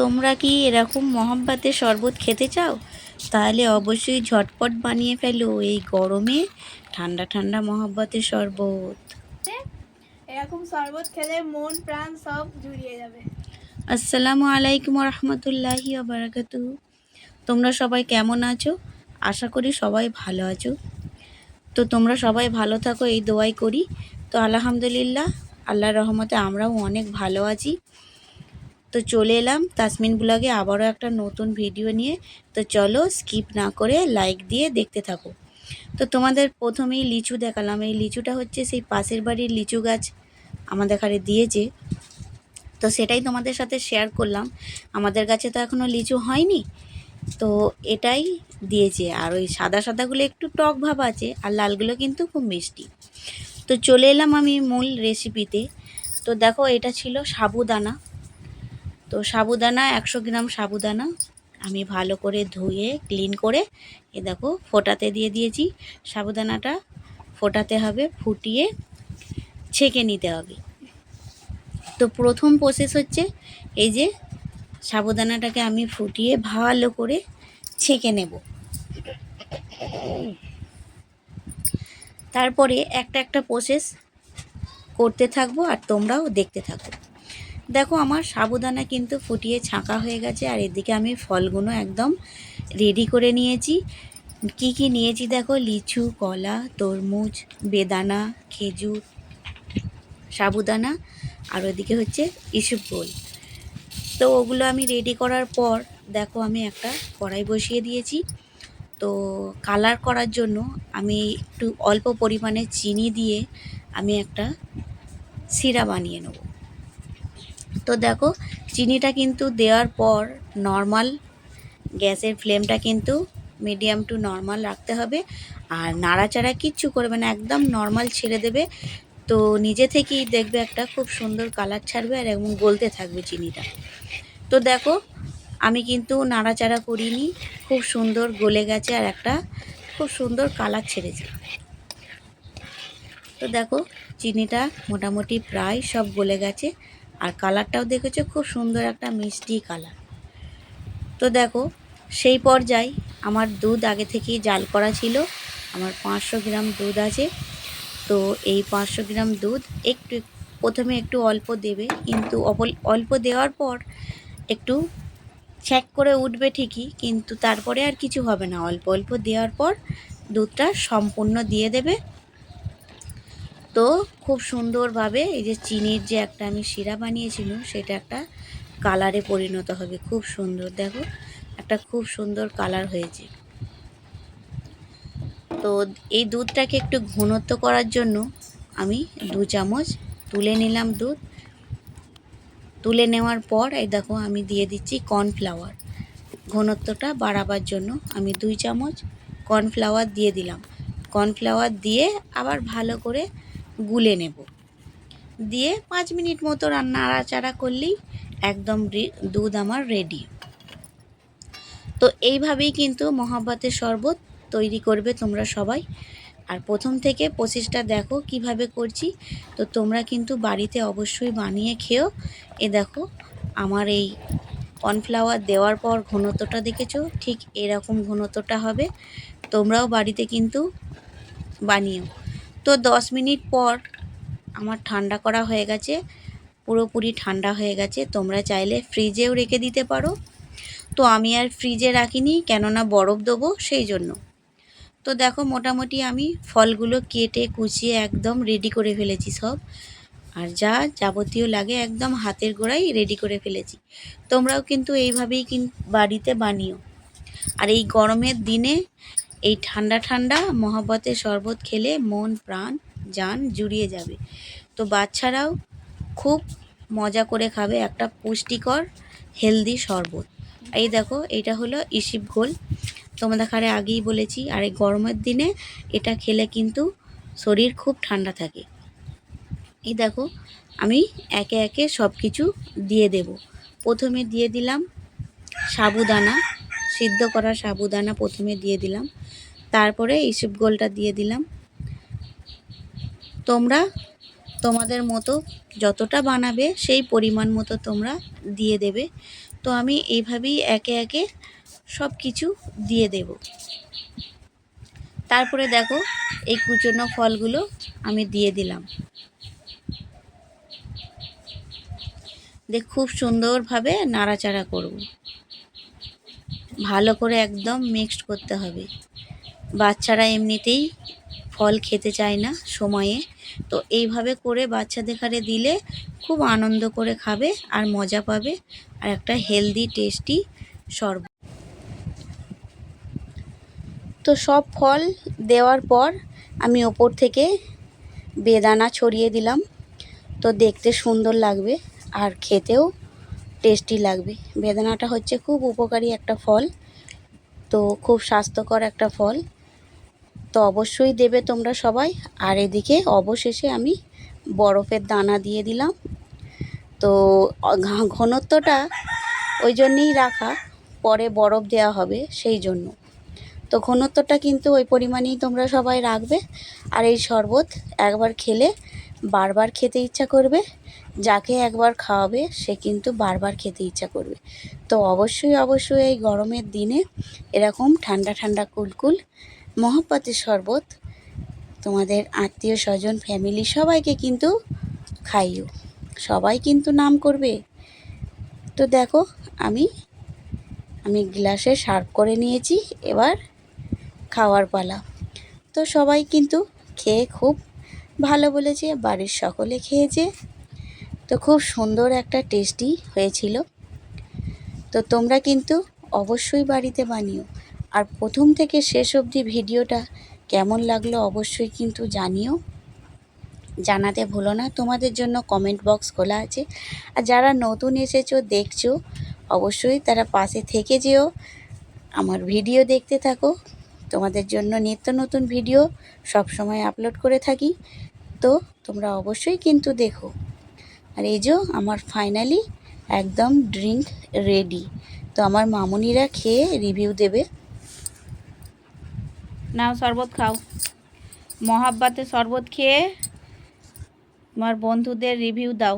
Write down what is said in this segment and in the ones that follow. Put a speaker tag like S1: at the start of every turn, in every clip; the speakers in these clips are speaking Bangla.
S1: তোমরা কি এরকম মহাব্বাতের শরবত খেতে চাও? তাহলে অবশ্যই ঝটপট বানিয়ে ফেলো এই গরমে ঠান্ডা ঠান্ডা মহাব্বাতের শরবত।
S2: এরকম শরবত খেলে মন প্রাণ সব জুড়িয়ে যাবে।
S1: আসসালামু আলাইকুম রহমতুল্লাহি বারাকাতু তোমরা সবাই কেমন আছো? আশা করি সবাই ভালো আছো। তো তোমরা সবাই ভালো থাকো এই দোয়াই করি। তো আলহামদুলিল্লাহ আল্লাহর রহমতে আমরাও অনেক ভালো আছি। তো চলে এলাম তাসমিন ব্লগে আবারও একটা নতুন ভিডিও নিয়ে। তো চলো স্কিপ না করে লাইক দিয়ে দেখতে থাকো। তো তোমাদের প্রথমেই লিচু দেখালাম। এই লিচুটা হচ্ছে সেই পাশের বাড়ির লিচু গাছ আমাদের এখানে দিয়েছে। তো সেটাই তোমাদের সাথে শেয়ার করলাম। আমাদের কাছে তো এখনও লিচু হয়নি। তো এটাই দিয়েছে। আর ওই সাদা সাদাগুলো একটু টক ভাব আছে আর লালগুলো কিন্তু খুব মিষ্টি। তো চলে এলাম আমি মূল রেসিপিতে তো দেখো এটা ছিল সাবুদানা। তো সাবুদানা, একশো গ্রাম সাবুদানা আমি ভালো করে ধুয়ে ক্লিন করে এ দেখো ফোটাতে দিয়ে দিয়েছি। সাবুদানাটা ফোটাতে হবে, ফুটিয়ে ছেঁকে নিতে হবে। তো প্রথম প্রসেস হচ্ছে এই যে সাবুদানাটাকে আমি ফুটিয়ে ভালো করে ছেঁকে নেব। তারপরে একটা একটা প্রসেস করতে থাকব আর তোমরাও দেখতে থাকো। দেখো, আমার সাবুদানা কিন্তু ফুটিয়ে ছাঁকা হয়ে গেছে, আর এদিকে আমি ফলগুলো একদম রেডি করে নিয়েছি। কি কি নিয়েছি দেখো? লিচু, কলা, তরমুজ, বেদানা, খেজুর, সাবুদানা, আর ওদিকে হচ্ছে ইসুপগোল তো ওগুলো আমি রেডি করার পর দেখো, আমি একটা কড়াই বসিয়ে দিয়েছি। তো কালার করার জন্য আমি একটু অল্প পরিমাণে চিনি দিয়ে আমি একটা সিরা বানিয়ে নেব। তো দেখো, চিনিটা কিন্তু দেওয়ার পর নর্মাল গ্যাসের ফ্লেমটা কিন্তু মিডিয়াম টু নর্মাল রাখতে হবে। আর নাড়াচাড়া কিচ্ছু করবে না, একদম নর্মাল ছেড়ে দেবে। তো নিজে থেকেই দেখবে একটা খুব সুন্দর কালার ছাড়বে আর এবং গলতে থাকবে চিনিটা। তো দেখো, আমি কিন্তু নাড়াচাড়া করিনি, খুব সুন্দর গলে গেছে আর একটা খুব সুন্দর কালার ছেড়েছে। তো দেখো, চিনিটা মোটামুটি প্রায় সব গলে গেছে। আর কালারটাও দেখেছ, খুব সুন্দর একটা মিষ্টি কালার। তো দেখো, সেই পর্যায়ে আমার দুধ আগে থেকেই জাল করা ছিল, আমার পাঁচশো গ্রাম দুধ আছে। তো এই পাঁচশো গ্রাম দুধ একটু প্রথমে একটু অল্প দেবে, কিন্তু অল্প দেওয়ার পর একটু ছ্যাক করে উঠবে ঠিকই, কিন্তু তারপরে আর কিছু হবে না। অল্প অল্প দেওয়ার পর দুধটা সম্পূর্ণ দিয়ে দেবে। তো খুব সুন্দরভাবে এই যে চিনির যে একটা আমি শিরা বানিয়েছিলাম সেটা একটা কালারে পরিণত হবে। খুব সুন্দর, দেখো, একটা খুব সুন্দর কালার হয়েছে। তো এই দুধটাকে একটু ঘনত্ব করার জন্য আমি দু চামচ তুলে নিলাম দুধ। তুলে নেওয়ার পর, এই দেখো, আমি দিয়ে দিচ্ছি কর্নফ্লাওয়ার ঘনত্বটা বাড়াবার জন্য আমি দুই চামচ কর্নফ্লাওয়ার দিয়ে দিলাম। কর্নফ্লাওয়ার দিয়ে আবার ভালো করে গুলে নেব। দিয়ে পাঁচ মিনিট মতো রান্না নাড়াচাড়া করলেই একদম দুধ আমার রেডি তো এইভাবেই কিন্তু মহাব্বাতের শরবত তৈরি করবে তোমরা সবাই। আর প্রথম থেকে প্রসেসটা দেখো কীভাবে করছি। তো তোমরা কিন্তু বাড়িতে অবশ্যই বানিয়ে খেও। এ দেখো, আমার এই কর্নফ্লাওয়ার দেওয়ার পর ঘনত্বটা দেখেছ? ঠিক এরকম ঘনত্বটা হবে। তোমরাও বাড়িতে কিন্তু বানিও। তো দশ মিনিট পর আমার ঠান্ডা করা হয়ে গেছে, পুরোপুরি ঠান্ডা হয়ে গেছে। তোমরা চাইলে ফ্রিজেও রেখে দিতে পারো। তো আমি আর ফ্রিজে রাখিনি, কেননা বরফ দেবো সেই জন্য। তো দেখো মোটামুটি আমি ফলগুলো কেটে, কুচিয়ে একদম রেডি করে ফেলেছি সব। আর যা যাবতীয় লাগে একদম হাতের গোড়াই রেডি করে ফেলেছি। তোমরাও কিন্তু এইভাবেই কিন, বাড়িতে বানিও। আর এই গরমের দিনে এই ঠান্ডা ঠান্ডা মহাব্বতের শরবত খেলে মন, প্রাণ যান জুড়িয়ে যাবে। তো বাচ্চারাও খুব মজা করে খাবে একটা পুষ্টিকর হেলদি শরবত। এই দেখো, এটা হলো ইসিপ ঘোল। তোমাদের খারে আগেই বলেছি, আর এই গরমের দিনে এটা খেলে কিন্তু শরীর খুব ঠান্ডা থাকে। এই দেখো, আমি একে একে সব কিছু দিয়ে দেব। প্রথমে দিয়ে দিলাম সাবুদানা, সিদ্ধ করা সাবুদানা প্রথমে দিয়ে দিলাম। তারপরে ইসুপ গোলটা দিয়ে দিলাম। তোমরা তোমাদের মতো যতটা বানাবে সেই পরিমাণ মতো তোমরা দিয়ে দেবে। তো আমি এইভাবেই একে একে সব কিছু দিয়ে দেব। তারপরে দেখো এই কুচনো ফলগুলো আমি দিয়ে দিলাম। দেখ খুব সুন্দরভাবে নাড়াচাড়া করব। ভালো করে একদম মিক্সড করতে হবে। বাচ্চারা এমনিতেই ফল খেতে চায় না সময়ে। তো এইভাবে করে বাচ্চাদের ঘরে দিলে খুব আনন্দ করে খাবে আর মজা পাবে আর একটা হেলদি টেস্টি শরবত। তো সব ফল দেওয়ার পর আমি ওপর থেকে বেদানা ছড়িয়ে দিলাম। তো দেখতে সুন্দর লাগবে আর খেতেও টেস্টি লাগবে। বেদানাটা হচ্ছে খুব উপকারী একটা ফল। তো খুব স্বাস্থ্যকর একটা ফল। তো অবশ্যই দেবে তোমরা সবাই। আর এদিকে অবশেষে আমি বরফের দানা দিয়ে দিলাম। তো ঘনত্বটা ওই জন্যেই রাখা, পরে বরফ দেওয়া হবে সেই জন্য। তো ঘনত্বটা কিন্তু ওই পরিমাণেই তোমরা সবাই রাখবে। আর এই শরবত একবার খেলে বারবার খেতে ইচ্ছা করবে। যাকে একবার খাওয়াবে, সে কিন্তু বারবার খেতে ইচ্ছা করবে। তো অবশ্যই অবশ্যই এই গরমের দিনে এরকম ঠান্ডা ঠান্ডা কুলকুল মহাপাতের শরবত, তোমাদের আত্মীয় স্বজন ফ্যামিলি সবাইকে কিন্তু খাইও। সবাই কিন্তু নাম করবে। তো দেখো, আমি আমি গ্লাসে সার্ভ করে নিয়েছি, এবার খাওয়ার পালা। তো সবাই কিন্তু খেয়ে খুব ভালো বলেছে, বাড়ির সকলে খেয়েছে। তো খুব সুন্দর একটা টেস্টি হয়েছিল। তো তোমরা কিন্তু অবশ্যই বাড়িতে বানিও। আর প্রথম থেকে শেষ অবধি ভিডিওটা কেমন লাগল অবশ্যই কিন্তু জানিও। জানাতে ভুলো না, তোমাদের জন্য কমেন্ট বক্স খোলা আছে। আর যারা নতুন এসেছ, দেখছ, অবশ্যই তারা পাশে থেকে যেও। আমার ভিডিও দেখতে থাকো। তোমাদের জন্য নিত্য নতুন ভিডিও সব সময় আপলোড করে থাকি। তো তোমরা অবশ্যই কিন্তু দেখো। আর এই যে আমার ফাইনালি একদম ড্রিঙ্ক রেডি তো আমার মামুনিরা খেয়ে রিভিউ দেবে। নাও শরবত খাও। মহাব্বাতে শরবত খেয়ে তোমার বন্ধুদের রিভিউ দাও,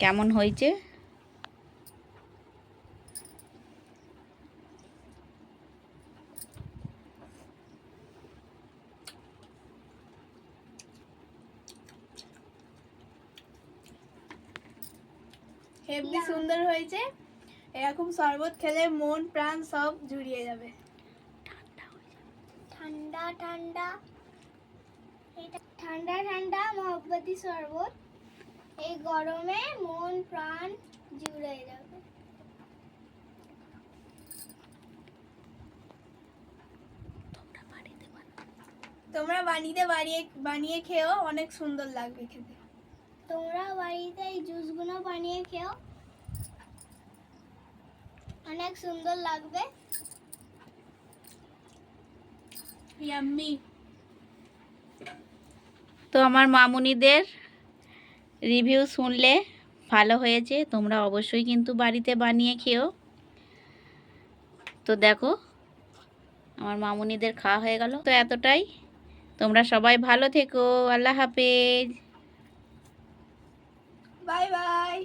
S1: কেমন হয়েছে?
S2: হেভি সুন্দর হয়েছে। এরকম শরবত খেলে মন, প্রাণ সব জুড়িয়ে যাবে।
S3: ঠান্ডা। ঠান্ডা এটা ঠান্ডা ঠান্ডা মহব্বতী শরবত। এই গরমে মন প্রাণ জুড়ে যাবে।
S2: তোমরা বানিয়ে বানিয়ে বানিয়ে খেয়েও অনেক সুন্দর লাগবে খেতে।
S3: তোমরা বাড়িতে এই জুসগুলো বানিয়ে খেও অনেক সুন্দর লাগবে।
S1: তো আমার মামুনিদের রিভিউ শুনলে ভালো হয়েছে তোমরা অবশ্যই কিন্তু বাড়িতে বানিয়ে খেও। তো দেখো আমার মামুনিদের খাওয়া হয়ে গেল। তো এতটাই তোমরা সবাই ভালো থেকো আল্লাহ হাফেজ।
S2: Bye bye.